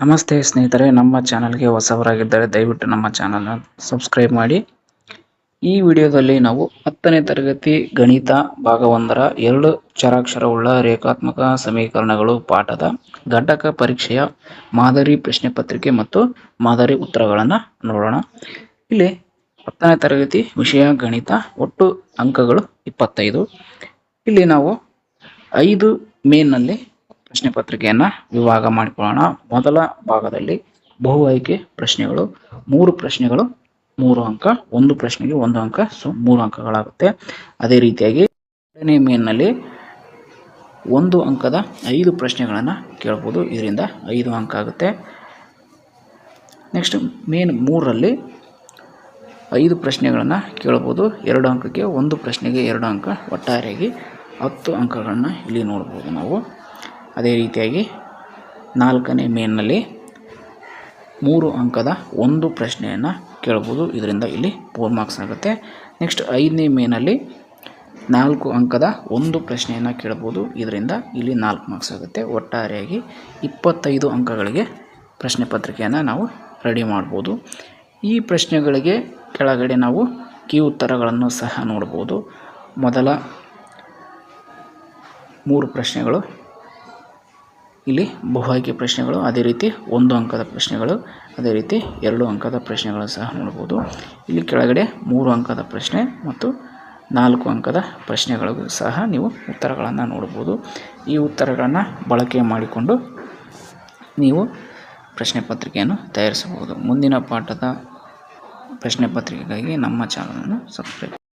ನಮಸ್ತೆ ಸ್ನೇಹಿತರೆ, ನಮ್ಮ ಚಾನಲ್ಗೆ ಹೊಸವರಾಗಿದ್ದರೆ ದಯವಿಟ್ಟು ನಮ್ಮ ಚಾನಲ್ನ ಸಬ್ಸ್ಕ್ರೈಬ್ ಮಾಡಿ. ಈ ವಿಡಿಯೋದಲ್ಲಿ ನಾವು ಹತ್ತನೇ ತರಗತಿ ಗಣಿತ ಭಾಗ ಒಂದರ ಎರಡು ಚರಾಕ್ಷರವುಳ್ಳ ರೇಖಾತ್ಮಕ ಸಮೀಕರಣಗಳು ಪಾಠದ ಘಟಕ ಪರೀಕ್ಷೆಯ ಮಾದರಿ ಪ್ರಶ್ನೆ ಪತ್ರಿಕೆ ಮತ್ತು ಮಾದರಿ ಉತ್ತರಗಳನ್ನು ನೋಡೋಣ. ಇಲ್ಲಿ ಹತ್ತನೇ ತರಗತಿ ವಿಷಯ ಗಣಿತ, ಒಟ್ಟು ಅಂಕಗಳು ಇಪ್ಪತ್ತೈದು. ಇಲ್ಲಿ ನಾವು ಐದು ಮೇನ್ನಲ್ಲಿ ಪ್ರಶ್ನೆ ಪತ್ರಿಕೆಯನ್ನು ವಿಭಾಗ ಮಾಡಿಕೊಳ್ಳೋಣ. ಮೊದಲ ಭಾಗದಲ್ಲಿ ಬಹು ಆಯ್ಕೆ ಪ್ರಶ್ನೆಗಳು. ಮೂರು ಪ್ರಶ್ನೆಗಳು, ಮೂರು ಅಂಕ, ಒಂದು ಪ್ರಶ್ನೆಗೆ ಒಂದು ಅಂಕ, ಸೊ ಮೂರು ಅಂಕಗಳಾಗುತ್ತೆ. ಅದೇ ರೀತಿಯಾಗಿ ಎರಡನೇ ಮೇನ್ನಲ್ಲಿ ಒಂದು ಅಂಕದ ಐದು ಪ್ರಶ್ನೆಗಳನ್ನು ಕೇಳ್ಬೋದು. ಇದರಿಂದ ಐದು ಅಂಕ ಆಗುತ್ತೆ. ನೆಕ್ಸ್ಟ್ ಮೇನ್ ಮೂರರಲ್ಲಿ ಐದು ಪ್ರಶ್ನೆಗಳನ್ನು ಕೇಳ್ಬೋದು. ಎರಡು ಅಂಕಕ್ಕೆ ಒಂದು ಪ್ರಶ್ನೆಗೆ ಎರಡು ಅಂಕ. ಒಟ್ಟಾರೆಯಾಗಿ ಹತ್ತು ಅಂಕಗಳನ್ನು ಇಲ್ಲಿ ನೋಡ್ಬೋದು ನಾವು. ಅದೇ ರೀತಿಯಾಗಿ ನಾಲ್ಕನೇ ಮೇನ್ನಲ್ಲಿ ಮೂರು ಅಂಕದ ಒಂದು ಪ್ರಶ್ನೆಯನ್ನು ಕೇಳ್ಬೋದು. ಇದರಿಂದ ಇಲ್ಲಿ ಫೋರ್ ಮಾರ್ಕ್ಸ್ ಆಗುತ್ತೆ. ನೆಕ್ಸ್ಟ್ ಐದನೇ ಮೇನಲ್ಲಿ ನಾಲ್ಕು ಅಂಕದ ಒಂದು ಪ್ರಶ್ನೆಯನ್ನು ಕೇಳ್ಬೋದು. ಇದರಿಂದ ಇಲ್ಲಿ ನಾಲ್ಕು ಮಾರ್ಕ್ಸ್ ಆಗುತ್ತೆ. ಒಟ್ಟಾರೆಯಾಗಿ ಇಪ್ಪತ್ತೈದು ಅಂಕಗಳಿಗೆ ಪ್ರಶ್ನೆ ಪತ್ರಿಕೆಯನ್ನು ನಾವು ರೆಡಿ ಮಾಡ್ಬೋದು. ಈ ಪ್ರಶ್ನೆಗಳಿಗೆ ಕೆಳಗಡೆ ನಾವು ಕೀ ಉತ್ತರಗಳನ್ನು ಸಹ ನೋಡ್ಬೋದು. ಮೊದಲ ಮೂರು ಪ್ರಶ್ನೆಗಳು ಇಲ್ಲಿ ಬಹು ಆಯ್ಕೆ ಪ್ರಶ್ನೆಗಳು, ಅದೇ ರೀತಿ ಒಂದು ಅಂಕದ ಪ್ರಶ್ನೆಗಳು, ಅದೇ ರೀತಿ ಎರಡು ಅಂಕದ ಪ್ರಶ್ನೆಗಳು ಸಹ ನೋಡ್ಬೋದು. ಇಲ್ಲಿ ಕೆಳಗಡೆ ಮೂರು ಅಂಕದ ಪ್ರಶ್ನೆ ಮತ್ತು ನಾಲ್ಕು ಅಂಕದ ಪ್ರಶ್ನೆಗಳಿಗೂ ಸಹ ನೀವು ಉತ್ತರಗಳನ್ನು ನೋಡ್ಬೋದು. ಈ ಉತ್ತರಗಳನ್ನು ಬಳಕೆ ಮಾಡಿಕೊಂಡು ನೀವು ಪ್ರಶ್ನೆ ಪತ್ರಿಕೆಯನ್ನು ತಯಾರಿಸಬಹುದು. ಮುಂದಿನ ಪಾಠದ ಪ್ರಶ್ನೆ ಪತ್ರಿಕೆಗಾಗಿ ನಮ್ಮ ಚಾನಲನ್ನು ಸಬ್ಸ್ಕ್ರೈಬ್